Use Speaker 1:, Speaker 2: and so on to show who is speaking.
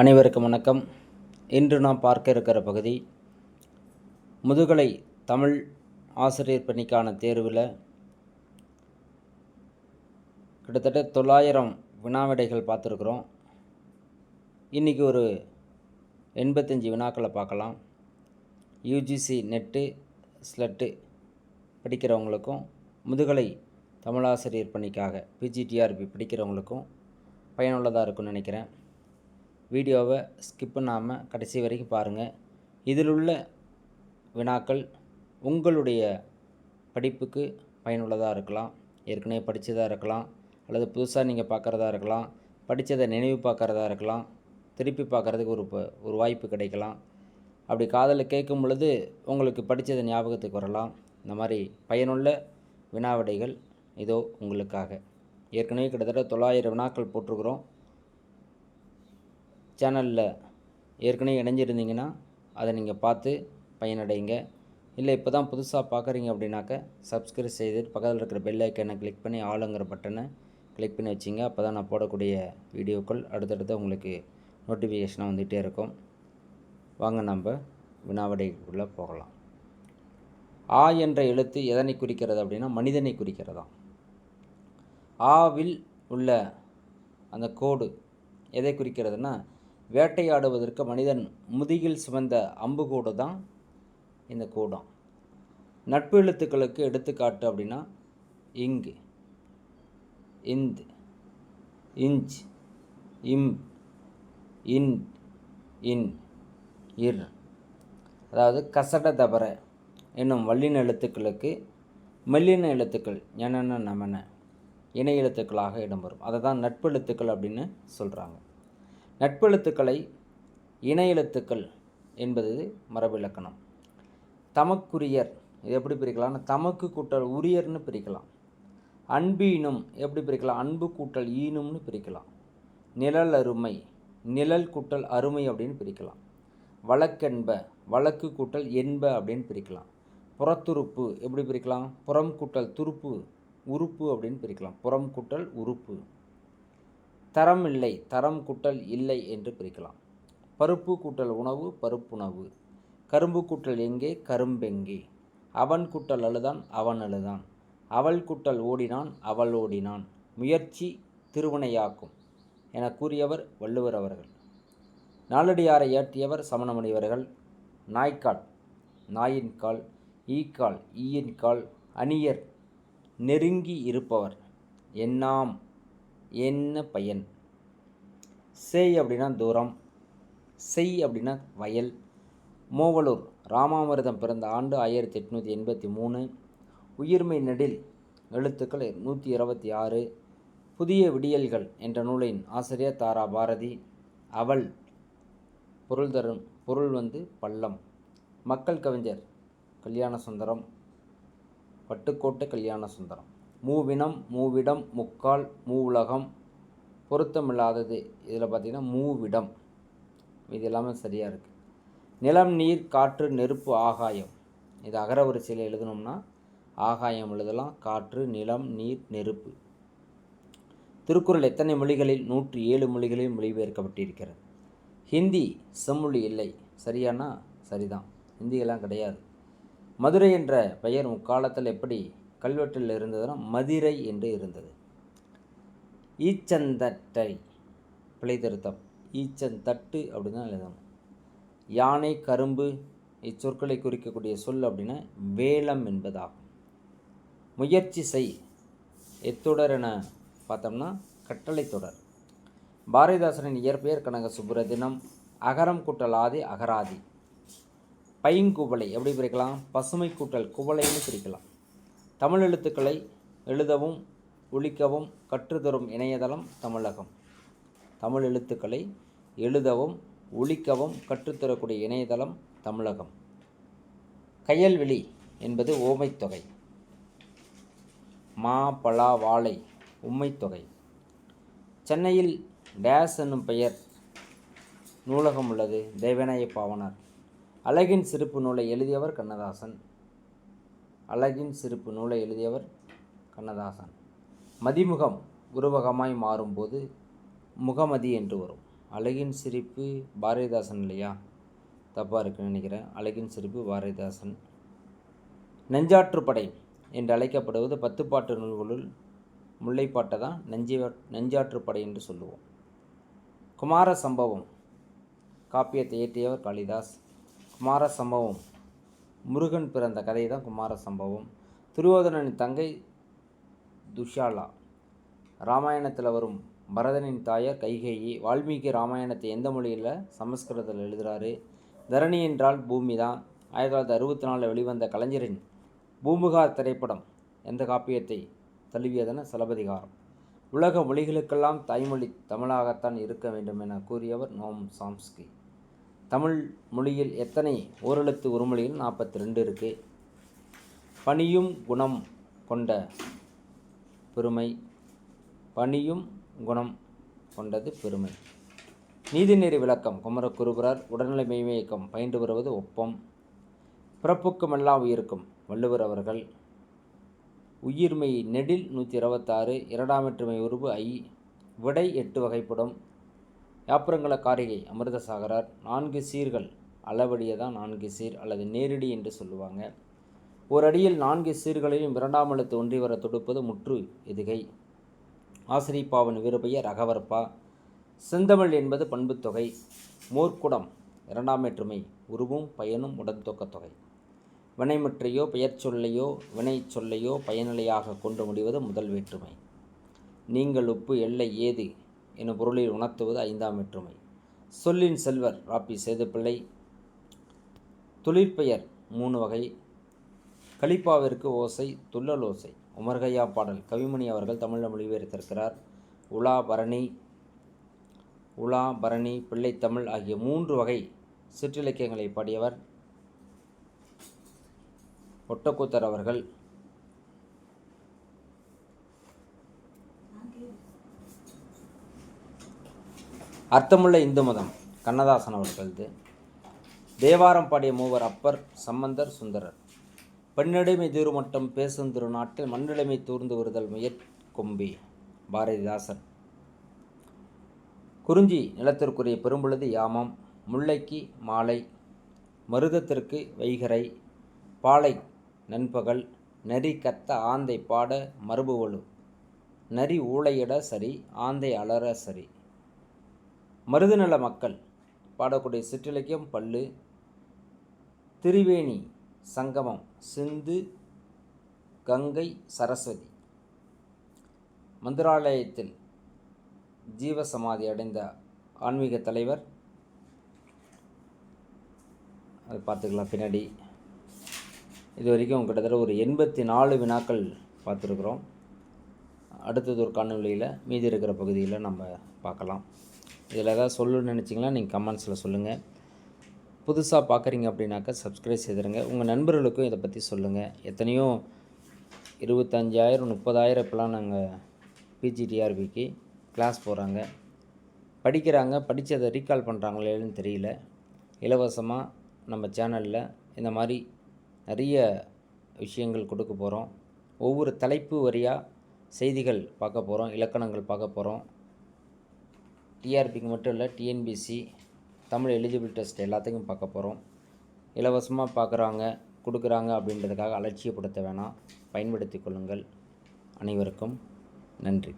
Speaker 1: அனைவருக்கும் வணக்கம். இன்று நாம் பார்க்க இருக்கிற பகுதி முதுகலை தமிழ் ஆசிரியர் பணிக்கான தேர்வில் கிட்டத்தட்ட தொள்ளாயிரம் வினாவிடைகள் பார்த்துருக்குறோம். இன்றைக்கி ஒரு எண்பத்தஞ்சு வினாக்களை பார்க்கலாம். யூஜிசி நெட்டு ஸ்லட்டு படிக்கிறவங்களுக்கும் முதுகலை தமிழாசிரியர் பணிக்காக பிஜிடிஆர்பி படிக்கிறவங்களுக்கும் பயனுள்ளதாக இருக்கும்னு நினைக்கிறேன். வீடியோவை ஸ்கிப் பண்ணாமல் கடைசி வரைக்கும் பாருங்கள் இதில் உள்ள வினாக்கள் உங்களுடைய படிப்புக்கு பயனுள்ளதாக இருக்கலாம் ஏற்கனவே படித்ததாக இருக்கலாம் அல்லது புதுசாக நீங்கள் பார்க்குறதா இருக்கலாம் படித்ததை நினைவு பார்க்குறதா இருக்கலாம் திருப்பி பார்க்குறதுக்கு ஒரு ப- ஒரு வாய்ப்பு கிடைக்கலாம். அப்படி காதலில் கேட்கும் பொழுது உங்களுக்கு படித்தது ஞாபகத்துக்கு வரலாம். இந்த மாதிரி பயனுள்ள வினாவிடைகள் இதோ உங்களுக்காக. ஏற்கனவே கிட்டத்தட்ட தொள்ளாயிரம் வினாக்கள் போட்டிருக்கிறோம். சேனலில் ஏற்கனவே இணைஞ்சிருந்தீங்கன்னா அதை நீங்கள் பார்த்து பயனடைங்க. இல்லை இப்போ தான் புதுசாக பார்க்குறீங்க அப்படின்னாக்க சப்ஸ்கிரைப் செய்து பக்கத்தில் இருக்கிற பெல் ஐக்கனை கிளிக் பண்ணி ஆளுங்கிற பட்டனை கிளிக் பண்ணி வச்சிங்க. அப்போ தான் நான் போடக்கூடிய வீடியோக்கள் அடுத்தடுத்து உங்களுக்கு நோட்டிஃபிகேஷனாக வந்துகிட்டே இருக்கும். வாங்க நம்ம வினாவடைக்குள்ளே போகலாம். ஆ என்ற எழுத்து எதனை குறிக்கிறது அப்படின்னா மனிதனை குறிக்கிறதாம் ஆவில் உள்ள அந்த கோடு எதை குறிக்கிறதுனா வேட்டையாடுவதற்கு மனிதன் முதுகில் சுமந்த அம்புகூடு தான் இந்த கூடம். நட்பு எழுத்துக்களுக்கு எடுத்துக்காட்டு அப்படின்னா இங்கு இந்து இஞ்ச் இம் இன் இன் இர். அதாவது கசட தபர என்னும் வல்லின எழுத்துக்களுக்கு மெல்லின எழுத்துக்கள் என்னென்ன நமன இணை எழுத்துக்களாக இடம்பெறும். அதை தான் நட்பு எழுத்துக்கள் அப்படின்னு சொல்கிறாங்க நட்பெழுத்துக்களை இணையெழுத்துக்கள் இணை எழுத்துக்கள் என்பது மரபிலக்கணம். தமக்குரியர் இது எப்படி பிரிக்கலாம்னா தமக்கு கூட்டல் உரியர்னு பிரிக்கலாம். அன்பீனும் எப்படி பிரிக்கலாம்? அன்பு கூட்டல் ஈனும்னு பிரிக்கலாம். நிழல் அருமை நிழல் கூட்டல் அருமை அப்படின்னு பிரிக்கலாம். வழக்கென்ப வழக்கு கூட்டல் என்ப அப்படின்னு பிரிக்கலாம். புறத்துறுப்பு எப்படி பிரிக்கலாம்? புறம் கூட்டல் துருப்பு உறுப்பு அப்படின்னு பிரிக்கலாம். புறம் கூட்டல் உறுப்பு. தரம் இல்லை தரம் கூட்டல் இல்லை என்று பிரிக்கலாம். பருப்பு கூட்டல் உணவு பருப்புணவு. கரும்பு கூட்டல் எங்கே? கரும்பெங்கே. அவன் கூட்டல் அழுதான் அவன் அழுதான். அவள் கூட்டல் ஓடினான் அவள் ஓடினான். முயற்சி திருவினையாக்கும் என கூறியவர் வள்ளுவர் அவர்கள். நாலடியாரை ஏற்றியவர் சமணமுனிவர்கள் நாய்க்கால் நாயின் கால் ஈக்கால் ஈயின் கால் அணியர் நெருங்கி இருப்பவர். என்னாம் என்ன பயன்? செய் அப்படின்னா தூரம் செய் அப்படின்னா வயல். மூவலூர் ராமாமிர்தம் பிறந்த ஆண்டு ஆயிரத்தி எட்நூற்றி எண்பத்தி மூணு. உயிர்மை நெடில் எழுத்துக்கள் நூற்றி இருபத்தி ஆறு. புதிய விடியல்கள் என்ற நூலின் ஆசிரியர் தாரா பாரதி. அவள் பொருள் தரும் பொருள் வந்து பள்ளம். மக்கள் கவிஞர் கல்யாண சுந்தரம். பட்டுக்கோட்டை கல்யாண சுந்தரம். மூவினம் மூவிடம் முக்கால் மூவுலகம் பொருத்தமில்லாதது. இதில் பார்த்திங்கன்னா மூவிடம். இது எல்லாமே சரியாக இருக்குது நிலம் நீர் காற்று நெருப்பு ஆகாயம். இது அகர வரிசையில் எழுதணும்னா ஆகாயம் எழுதலாம் காற்று நிலம் நீர் நெருப்பு. திருக்குறள் எத்தனை மொழிகளில் நூற்றி ஏழு மொழிகளில் மொழிபெயர்க்கப்பட்டிருக்கிறது? ஹிந்தி செம்மொழி இல்லை. சரியானா? சரிதான். ஹிந்தியெல்லாம் கிடையாது. மதுரை என்ற பெயர் முக்காலத்தில் எப்படி கல்வெட்டில் இருந்ததுன்னா மதிரை என்று இருந்தது. ஈச்சந்தட்டை பிழை திருத்தம் ஈச்சந்தட்டு அப்படின்னு தான் எழுதணும். யானை கரும்பு இச்சொற்களை குறிக்கக்கூடிய சொல் அப்படின்னா வேலம் என்பதாகும். முயற்சி செய். எத்தொடர் என பார்த்தோம்னா கட்டளை தொடர். பாரதிதாசனின் இயற்பெயர் கனக சுப்புரதினம் அகரம் கூட்டலாதி அகராதி. பைங்குவளை எப்படி பிரிக்கலாம்? பசுமை கூட்டல் குவளைன்னு பிரிக்கலாம். தமிழ் எழுத்துக்களை எழுதவும் ஒழிக்கவும் கற்றுத்தரும் இணையதளம் தமிழகம். தமிழ் எழுத்துக்களை எழுதவும் ஒழிக்கவும் கற்றுத்தரக்கூடிய இணையதளம் தமிழகம். கையல்வெளி என்பது ஓமைத்தொகை மா பலா வாழை உம்மைத்தொகை சென்னையில் டேஸ் என்னும் பெயர் நூலகம் உள்ளது. தேவநாய பாவனார் அழகின் சிறப்பு நூலை எழுதியவர் கண்ணதாசன். அழகின் சிரிப்பு நூலை எழுதியவர் கண்ணதாசன். மதிமுகம் உருவகமாய் மாறும்போது முகமதி என்று வரும். அழகின் சிரிப்பு பாரதிதாசன் இல்லையா? தப்பாக இருக்குன்னு நினைக்கிறேன். அழகின் சிரிப்பு பாரதிதாசன். நெஞ்சாற்றுப்படை என்று அழைக்கப்படுவது பத்துப்பாட்டு நூல்களுள் முல்லைப்பாட்டை தான் நெஞ்சா நெஞ்சாற்றுப்படை என்று சொல்லுவோம். குமார சம்பவம். காப்பியத்தை இயற்றியவர் காளிதாஸ். குமார சம்பவம். முருகன் பிறந்த கதை தான் குமார சம்பவம். துரியோதனனின் தங்கை துஷாலா. ராமாயணத்தில் வரும் பரதனின் தாயார் கைகேயி. வால்மீகி ராமாயணத்தை எந்த மொழியில் சமஸ்கிருதத்தில் எழுதுகிறாரு தரணி என்றால் பூமி தான் ஆயிரத்தி தொள்ளாயிரத்தி அறுபத்தி நாலில் வெளிவந்த கலைஞரின் பூமுகார் திரைப்படம் எந்த காப்பியத்தை தழுவியதென சிலபதிகாரம் உலக மொழிகளுக்கெல்லாம் தாய்மொழி தமிழாகத்தான் இருக்க வேண்டும் என கூறியவர் நோம் சாம்ஸ்கி. தமிழ் மொழியில் எத்தனை ஓரெழுத்து உருமொழியில் நாற்பத்தி ரெண்டு இருக்குது பணியும் குணம் கொண்ட பெருமை. பணியும் குணம் கொண்டது பெருமை. நீதிநெறி விளக்கம் குமர குருபுரர். உடல்நிலை மெய்மயக்கம் பயின்று வருவது ஒப்பம். பிறப்புக்கும் எல்லாம் உயிருக்கும் வள்ளுவர் அவர்கள். உயிர்மை நெடில் நூற்றி இருபத்தாறு. இரண்டாம் வெற்றுமை உருவு ஐ. விடை எட்டு வகைப்படும். யாப்புரங்கள காரிகை அமிர்தசாகரார் நான்கு சீர்கள் அளவடியே தான் நான்கு சீர் அல்லது நேரடி என்று சொல்லுவாங்க. ஒரு அடியில் நான்கு சீர்களையும் இரண்டாம் எழுத்து ஒன்றி வர தொடுப்பது முற்று எதுகை. ஆசிரிப்பாவின் விருப்பையர் அகவற்பா செந்தமிழ் என்பது பண்புத்தொகை மோர்க்குடம் இரண்டாம் வேற்றுமை உருவும் பயனும் உடன்தொக்க தொகை. வினைமுற்றையோ பெயர் சொல்லையோ வினை சொல்லையோ பயனிலையாக கொண்டு முடிவது முதல் வேற்றுமை. நீங்கள் உப்பு எல்லை ஏது எனும் பொருளில் உணர்த்துவது ஐந்தாம் வேற்றுமை. சொல்லின் செல்வர் ராப்பி சேதுப்பிள்ளை. தொழிற்பெயர் மூணு வகை. கலிப்பாவிற்கு ஓசை துள்ளல் ஓசை. உமர்கையா பாடல். கவிமணி அவர்கள் தமிழில் மொழிபெயர்த்திருக்கிறார். உலா பரணி உலா பரணி பிள்ளைத்தமிழ் ஆகிய மூன்று வகை சிற்றிலக்கியங்களை பாடியவர். ஒட்டக்கூத்தர் அவர்கள். அர்த்தமுள்ள இந்து மதம் கண்ணதாசன் அவர்களது. தேவாரம் பாடிய மூவர் அப்பர் சம்பந்தர் சுந்தரர். பெண்ணிடைமை தீருமட்டம் பேசும் திருநாட்டில் மண்ணிலைமை தூர்ந்து வருதல் முயற்கொம்பி பாரதிதாசன். குறிஞ்சி நிலத்திற்குரிய பெரும்பொழுது யாமம் முல்லைக்கு மாலை மருதத்திற்கு வைகரை பாலை நண்பகல் நரி கத்த ஆந்தை பாட மரபுவலு நரி ஊழையிட சரி ஆந்தை அலற சரி. மருதுநல மக்கள் பாடக்கூடிய சிற்றிலக்கியம் பல்லு திரிவேணி சங்கமம் சிந்து கங்கை சரஸ்வதி. மந்திராலயத்தில் ஜீவசமாதி அடைந்த ஆன்மீக தலைவர் அது பார்த்துக்கலாம் பின்னாடி. இது வரைக்கும் கிட்டத்தட்ட ஒரு எண்பத்தி நாலு வினாக்கள் பார்த்துருக்குறோம். அடுத்தது ஒரு காணொலியில் மீதி இருக்கிற பகுதியில் நம்ம பார்க்கலாம். இதில் ஏதாவது சொல்லணும்னு நினச்சிங்கன்னா நீங்கள் கமெண்ட்ஸில் சொல்லுங்கள் புதுசாக பார்க்குறீங்க அப்படின்னாக்கா சப்ஸ்கிரைப் செய்திருங்க. உங்கள் நண்பர்களுக்கும் இதை பற்றி சொல்லுங்கள் எத்தனையோ இருபத்தஞ்சாயிரம் முப்பதாயிரம் இப்போலாம் நாங்கள் பிஜிடிஆர்பிக்கு கிளாஸ் போகிறாங்க படிக்கிறாங்க. படித்ததை ரீகால் பண்ணுறாங்களேன்னு தெரியல. இலவசமாக நம்ம சேனலில் இந்த மாதிரி நிறைய விஷயங்கள் கொடுக்க போகிறோம் ஒவ்வொரு தலைப்பு வரியாக செய்திகள் பார்க்க போகிறோம் இலக்கணங்கள் பார்க்க போகிறோம் டிஆர்பிக்கு மட்டும் இல்லை டிஎன்பிசி தமிழ் எலிஜிபிள் டெஸ்ட் எல்லாத்தையும் பார்க்க போகிறோம் இலவசமாக பார்க்குறாங்க கொடுக்குறாங்க அப்படின்றதுக்காக அலட்சியப்படுத்த வேணாம். பயன்படுத்தி கொள்ளுங்கள் அனைவருக்கும் நன்றி.